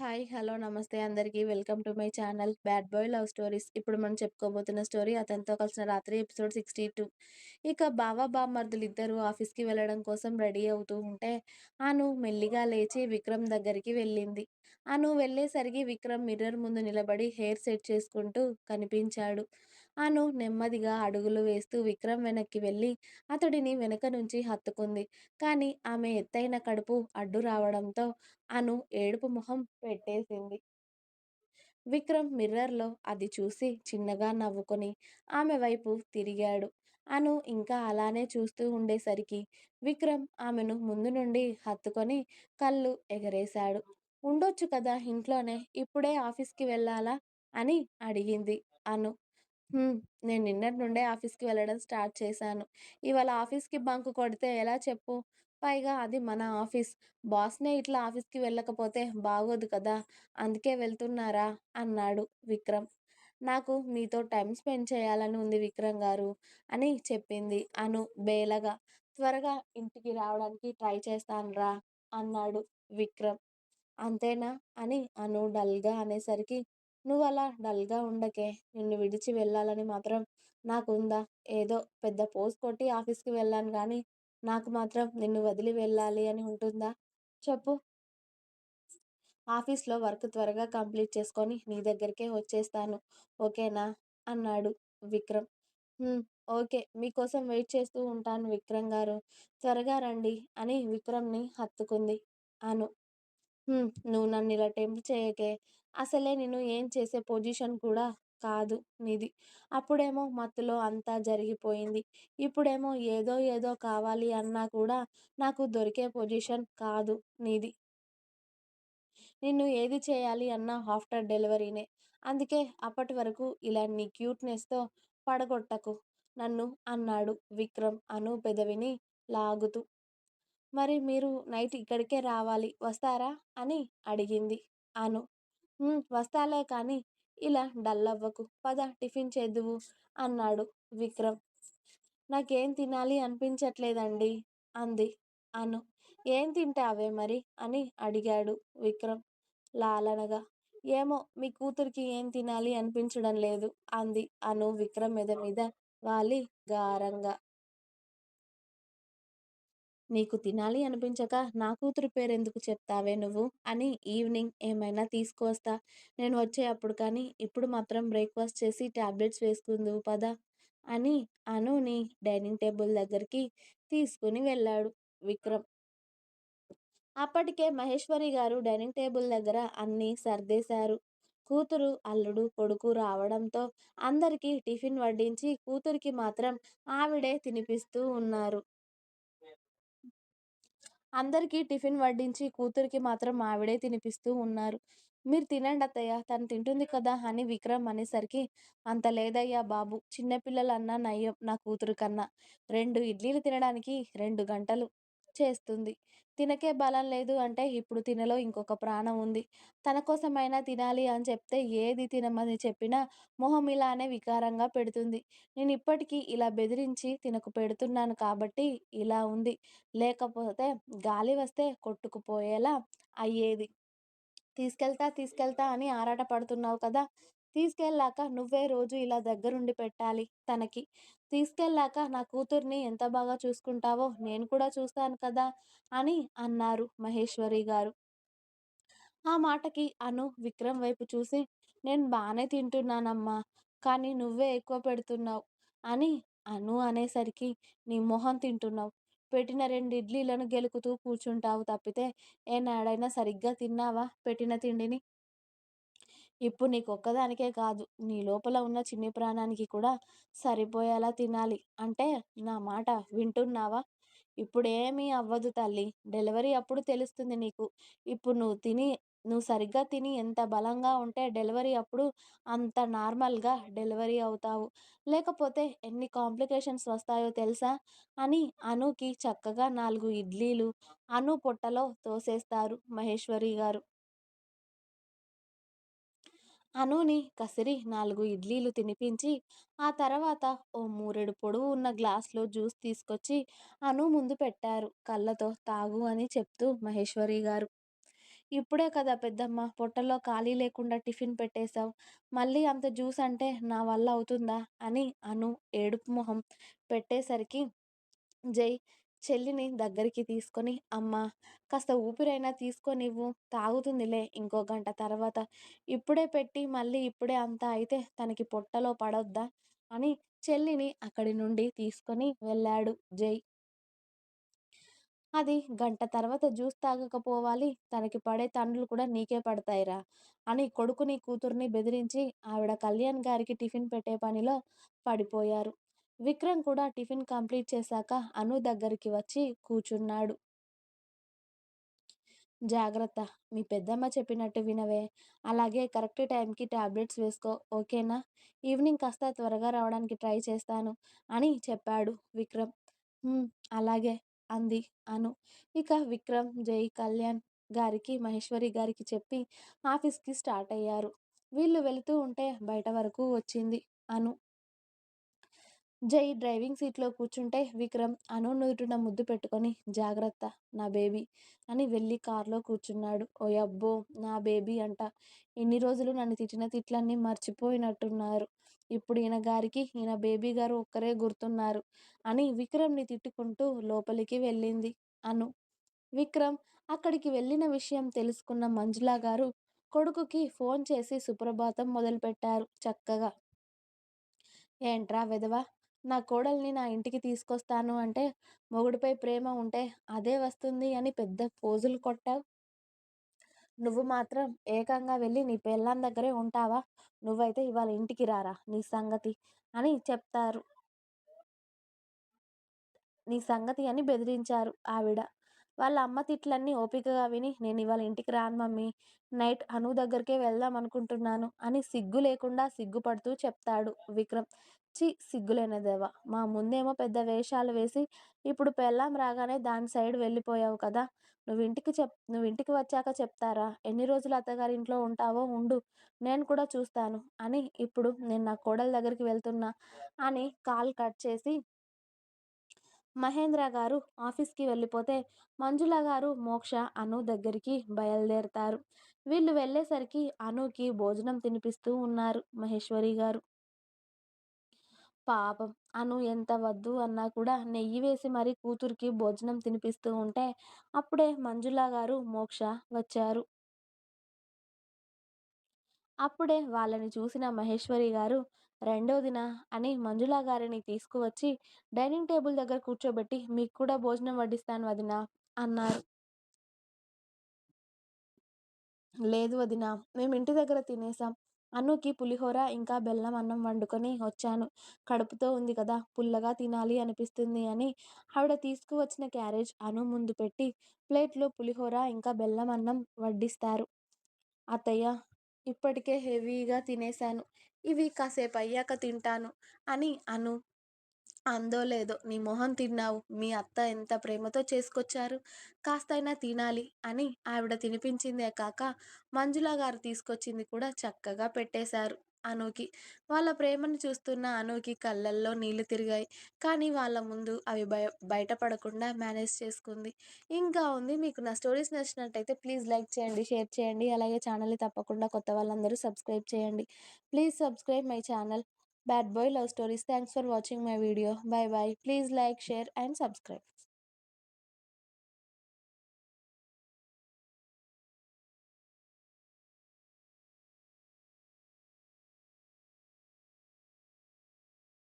Hi. Hello. నమస్తే అందరికీ. Welcome to my channel 'bad boy love stories'. ఇప్పుడు మనం చెప్పుకోబోతున్న స్టోరీ 'అతనితో కలిసిన రాత్రి' ఎపిసోడ్ 62. ఇక బావ, బామ్మర్దులిద్దరూ ఆఫీస్‌కి వెళ్ళడం కోసం రెడీ అవుతూ ఉంటే, అను మెల్లిగా లేచి విక్రమ్ దగ్గరికి వెళ్ళింది. అను వెళ్ళేసరికి విక్రమ్ మిర్రర్ ముందు నిలబడి హెయిర్ సెట్ చేసుకుంటూ కనిపించాడు. అను నెమ్మదిగా అడుగులు వేస్తూ విక్రమ్ వెనక్కి వెళ్ళి అతడిని వెనక నుంచి హత్తుకుంది. కానీ ఆమె ఎత్తైన కడుపు అడ్డు రావడంతో అను ఏడుపు మొహం పెట్టేసింది. విక్రమ్ మిర్రర్‌లో అది చూసి చిన్నగా నవ్వుకొని ఆమె వైపు తిరిగాడు. అను ఇంకా అలానే చూస్తూ ఉండేసరికి విక్రమ్ ఆమెను ముందు నుండి హత్తుకొని కళ్ళు ఎగరేశాడు. ఉండొచ్చు కదా ఇంట్లోనే ఇప్పుడే ఆఫీస్‌కి వెళ్ళాలా అని అడిగింది అను. హ్మ్. నేను నిన్నటి నుండే ఆఫీస్‌కి వెళ్ళడం స్టార్ట్ చేశాను. ఇవాళ ఆఫీస్‌కి బంక్ కొడితే ఎలా చెప్పు? పైగా అది మన ఆఫీస్. బాస్‌నే ఇట్లా ఆఫీస్‌కి వెళ్ళకపోతే బాగోదు కదా! అందుకే వెళ్తున్నారా? అన్నాడు విక్రమ్. నాకు మీతో టైమ్ స్పెండ్ చేయాలని ఉంది విక్రమ్ గారు అని చెప్పింది అను బేలగా. త్వరగా ఇంటికి రావడానికి ట్రై చేస్తానురా అన్నాడు విక్రమ్. అంతేనా? అని అను డల్‌గా అనేసరికి నువ్వు అలా డల్‌గా ఉండకే. నిన్ను విడిచి వెళ్ళాలని మాత్రం నాకుందా? ఏదో పెద్ద పోస్ట్ కొట్టి ఆఫీస్‌కి వెళ్ళాను కానీ నాకు మాత్రం నిన్ను వదిలి వెళ్ళాలి అని ఉంటుందా? చెప్పు. ఆఫీస్‌లో వర్క్ త్వరగా కంప్లీట్ చేసుకొని నీ దగ్గరికే వచ్చేస్తాను. ఓకేనా? అన్నాడు విక్రమ్. ఓకే. మీకోసం వెయిట్ చేస్తూ ఉంటాను విక్రమ్ గారు త్వరగా రండి అని విక్రమ్‌ని హత్తుకుంది అను. హ్మ్. నువ్వు నన్నిలా టెంప్ట్ చేయకే. అసలే నేను ఏం చేసే పొజిషన్ కూడా కాదు నీది. అప్పుడేమో మత్తులో అంతా జరిగిపోయింది. ఇప్పుడేమో ఏదో ఏదో కావాలి అన్నా కూడా నాకు దొరికే పొజిషన్ కాదు నీది. నిన్ను ఏది చేయాలి అన్నా ఆఫ్టర్ డెలివరీనే. అందుకే అప్పటి వరకు ఇలా నీ క్యూట్‌నెస్‌తో పడగొట్టకు నన్ను అన్నాడు విక్రమ్ అను పెదవిని లాగుతూ. మరి మీరు నైట్ ఇక్కడికే రావాలి వస్తారా? అని అడిగింది అను. వస్తాలే కానీ ఇలా డల్లవ్వకు. పద టిఫిన్ చేద్దువు అన్నాడు విక్రమ్. నాకేం తినాలి అనిపించట్లేదండి అంది అను. ఏం తింటావే మరి? అని అడిగాడు విక్రమ్ లాలనగా. ఏమో మీ కూతురికి ఏం తినాలి అనిపించడం లేదు అంది అను విక్రమ్ మీద మీద వాలి గారంగా. నీకు తినాలి అనిపించక నా కూతురు పేరెందుకు చెప్తావే నువ్వు? అని ఈవినింగ్ ఏమైనా తీసుకువస్తా నేను వచ్చేటప్పుడు కానీ ఇప్పుడు మాత్రం బ్రేక్‌ఫాస్ట్ చేసి టాబ్లెట్స్ వేసుకుందువు పద అని అనుని డైనింగ్ టేబుల్ దగ్గరికి తీసుకుని వెళ్ళాడు విక్రమ్. అప్పటికే మహేశ్వరి గారు డైనింగ్ టేబుల్ దగ్గర అన్నీ సర్దేశారు. కూతురు, అల్లుడు, కొడుకు రావడంతో అందరికీ టిఫిన్ వడ్డించి కూతురికి మాత్రం ఆవిడే తినిపిస్తూ ఉన్నారు. అందరికీ టిఫిన్ వడ్డించి కూతురికి మాత్రం ఆవిడే తినిపిస్తూ ఉన్నారు. మీరు తినండి అత్తయ్య తను తింటుంది కదా అని విక్రమ్ అనేసరికి అంత లేదయ్యా బాబు చిన్నపిల్లలన్నా నయ్యం నయం నా కూతురు కన్నా. రెండు ఇడ్లీలు తినడానికి రెండు గంటలు చేస్తుంది. తినకే బలం లేదు అంటే ఇప్పుడు తినలో ఇంకొక ప్రాణం ఉంది. తన కోసమైనా తినాలి అని చెప్తే ఏది తినమని చెప్పినా మొహం ఇలానే వికారంగా పెడుతుంది. నేనిప్పటికీ ఇలా బెదిరించి తినకు పెడుతున్నాను కాబట్టి ఇలా ఉంది. లేకపోతే గాలి వస్తే కొట్టుకుపోయేలా అయ్యేది. తీసుకెళ్తా తీసుకెళ్తా అని ఆరాట పడుతున్నావు కదా! తీసుకెళ్ళాక నువ్వే రోజు ఇలా దగ్గరుండి పెట్టాలి తనకి. తీసుకెళ్ళాక నా కూతుర్ని ఎంత బాగా చూసుకుంటావో నేను కూడా చూస్తాను కదా! అని అన్నారు మహేశ్వరి గారు. ఆ మాటకి అను విక్రమ్ వైపు చూసి నేను బాగానే తింటున్నానమ్మా. కానీ నువ్వే ఎక్కువ పెడుతున్నావు అని అను అనేసరికి నీ మొహం తింటున్నావు పెట్టిన రెండు ఇడ్లీలను గెలుకుతూ కూర్చుంటావు తప్పితే ఏనాడైనా సరిగ్గా తిన్నావా పెట్టిన తిండిని? ఇప్పుడు నీకు ఒక్కదానికే కాదు నీ లోపల ఉన్న చిన్ని ప్రాణానికి కూడా సరిపోయేలా తినాలి. అంటే నా మాట వింటున్నావా? ఇప్పుడేమీ అవ్వదు తల్లి డెలివరీ అప్పుడు తెలుస్తుంది నీకు. ఇప్పుడు నువ్వు తిని నువ్వు సరిగ్గా తిని ఎంత బలంగా ఉంటే డెలివరీ అప్పుడు అంత నార్మల్‌గా డెలివరీ అవుతావు. లేకపోతే ఎన్ని కాంప్లికేషన్స్ వస్తాయో తెలుసా? అని అనుకి చక్కగా నాలుగు ఇడ్లీలు అను పొట్టలో తోసేస్తారు మహేశ్వరి గారు. అనుని కసిరి నాలుగు ఇడ్లీలు తినిపించి ఆ తర్వాత ఓ మూరెడు పొడవు ఉన్న గ్లాస్‌లో జ్యూస్ తీసుకొచ్చి అను ముందు పెట్టారు కళ్ళతో తాగు అని చెప్తూ మహేశ్వరి గారు. ఇప్పుడే కదా పెద్దమ్మ పొట్టలో ఖాళీ లేకుండా టిఫిన్ పెట్టేశావు. మళ్ళీ అంత జ్యూస్ అంటే నా వల్ల అవుతుందా? అని అను ఏడుపు మొహం పెట్టేసరికి జై చెల్లిని దగ్గరికి తీసుకొని అమ్మ కాస్త ఊపిరైనా తీసుకోనివ్వు తాగుతుందిలే ఇంకో గంట తర్వాత. ఇప్పుడే పెట్టి మళ్ళీ ఇప్పుడే అంతా అయితే తనకి పొట్టలో పడొద్దా? అని చెల్లిని అక్కడి నుండి తీసుకొని వెళ్ళాడు జై. అది గంట తర్వాత జ్యూస్ తాగకపోవాలి తనకి పడే తండ్రులు కూడా నీకే పడతాయిరా! అని కొడుకుని కూతుర్ని బెదిరించి ఆవిడ కళ్యాణ్ గారికి టిఫిన్ పెట్టే పనిలో పడిపోయారు. విక్రమ్ కూడా టిఫిన్ కంప్లీట్ చేశాక అను దగ్గరికి వచ్చి కూచున్నాడు. జాగ్రత్త మీ పెద్దమ్మ చెప్పినట్టు వినవే అలాగే కరెక్ట్ టైంకి టాబ్లెట్స్ వేసుకో ఓకేనా? ఈవినింగ్ కాస్త త్వరగా రావడానికి ట్రై చేస్తాను అని చెప్పాడు విక్రమ్. అలాగే అంది అను. ఇక విక్రమ్, జై కళ్యాణ్ గారికి మహేశ్వరి గారికి చెప్పి ఆఫీస్కి స్టార్ట్ అయ్యారు. వీళ్ళు వెళుతూ ఉంటే బయట వరకు వచ్చింది అను. జై డ్రైవింగ్ సీట్లో కూర్చుంటే విక్రమ్ అను ముద్దు పెట్టుకొని జాగ్రత్త నా బేబీ అని వెళ్ళి కారులో కూర్చున్నాడు. ఓయబ్బో నా బేబీ అంట ఇన్ని రోజులు నన్ను తిట్టిన తిట్లన్నీ మర్చిపోయినట్టున్నారు. ఇప్పుడు ఈయన గారికి ఈయన బేబీ గారు ఒక్కరే గుర్తున్నారు అని విక్రమ్ని తిట్టుకుంటూ లోపలికి వెళ్ళింది అను. విక్రమ్ అక్కడికి వెళ్ళిన విషయం తెలుసుకున్న మంజులా గారు కొడుకుకి ఫోన్ చేసి సుప్రభాతం మొదలుపెట్టారు చక్కగా. ఏంట్రా విధవా నా కోడల్ని నా ఇంటికి తీసుకొస్తాను అంటే మొగుడిపై ప్రేమ ఉంటే అదే వస్తుంది అని పెద్ద పోజులు కొట్టావు నువ్వు మాత్రం ఏకంగా వెళ్ళి నీ పెళ్ళాం దగ్గరే ఉంటావా? నువ్వైతే ఇవాళ ఇంటికి రారా నీ సంగతి అని చెప్తారు. నీ సంగతి అని బెదిరించారు ఆవిడ. వాళ్ళ అమ్మ తిట్లన్నీ ఓపికగా విని నేను ఇవాళ ఇంటికి రాను మమ్మీ. నైట్ అను దగ్గరికే వెళ్దాం అనుకుంటున్నాను అని సిగ్గు లేకుండా సిగ్గుపడుతూ చెప్తాడు విక్రమ్. ఛీ సిగ్గులేనిదెదవ. మా ముందేమో పెద్ద వేషాలు వేసి ఇప్పుడు పెళ్ళాం రాగానే దాని సైడ్ వెళ్ళిపోయావు కదా! నువ్వు ఇంటికి చెప్ నువ్వు ఇంటికి వచ్చాక చెప్తారా? ఎన్ని రోజులు అత్తగారింట్లో ఉంటావో ఉండు. నేను కూడా చూస్తాను అని ఇప్పుడు నేను నా కోడల దగ్గరికి వెళ్తున్నా అని కాల్ కట్ చేసి మహేంద్ర గారు ఆఫీస్కి వెళ్ళిపోతే మంజుల గారు, మోక్ష అను దగ్గరికి బయలుదేరతారు. వీళ్ళు వెళ్ళేసరికి అనుకి భోజనం తినిపిస్తూ ఉన్నారు మహేశ్వరి గారు. పాపం అను ఎంత వద్దు అన్నా కూడా నెయ్యి వేసి మరీ కూతురికి భోజనం తినిపిస్తూ ఉంటే అప్పుడే మంజుల గారు, మోక్ష వచ్చారు. అప్పుడే వాళ్ళని చూసిన మహేశ్వరి గారు రెండోదినా అని మంజుల గారిని తీసుకువచ్చి డైనింగ్ టేబుల్ దగ్గర కూర్చోబెట్టి మీకు కూడా భోజనం వడ్డిస్తాను వదినా అన్నారు. లేదు వదినా మేము ఇంటి దగ్గర తినేసాం. అనుకి పులిహోర ఇంకా బెల్లం అన్నం వండుకొని వచ్చాను. కడుపుతో ఉంది కదా పుల్లగా తినాలి అనిపిస్తుంది అని ఆవిడ తీసుకువచ్చిన క్యారేజ్ అను ముందు పెట్టి ప్లేట్లో పులిహోర ఇంకా బెల్లం అన్నం వడ్డిస్తారు. అత్తయ్య ఇప్పటికే హెవీగా తినేసాను. ఇవి కాసేపు అయ్యాక తింటాను అని అను అందో లేదో నీ మొహం తిన్నావు మీ అత్త ఎంత ప్రేమతో చేసుకొచ్చారు. కాస్తైనా తినాలి అని ఆవిడ తినిపించిందే కాక మంజుల గారు తీసుకొచ్చింది కూడా చక్కగా పెట్టేశారు అనుకి. వాళ్ళ ప్రేమని చూస్తున్న అనుకి కళ్ళల్లో నీళ్ళు తిరిగాయి. కానీ వాళ్ళ ముందు అవి బయ బయటపడకుండా మేనేజ్ చేసుకుంది. ఇంకా ఉంది మీకు నా స్టోరీస్ నచ్చినట్టయితే ప్లీజ్ లైక్ చేయండి, షేర్ చేయండి. అలాగే ఛానల్ని తప్పకుండా కొత్త వాళ్ళందరూ సబ్స్క్రైబ్ చేయండి. Please subscribe my channel Bad Boy Love Stories. Thanks for watching my video. Bye bye. Please like, share, and subscribe.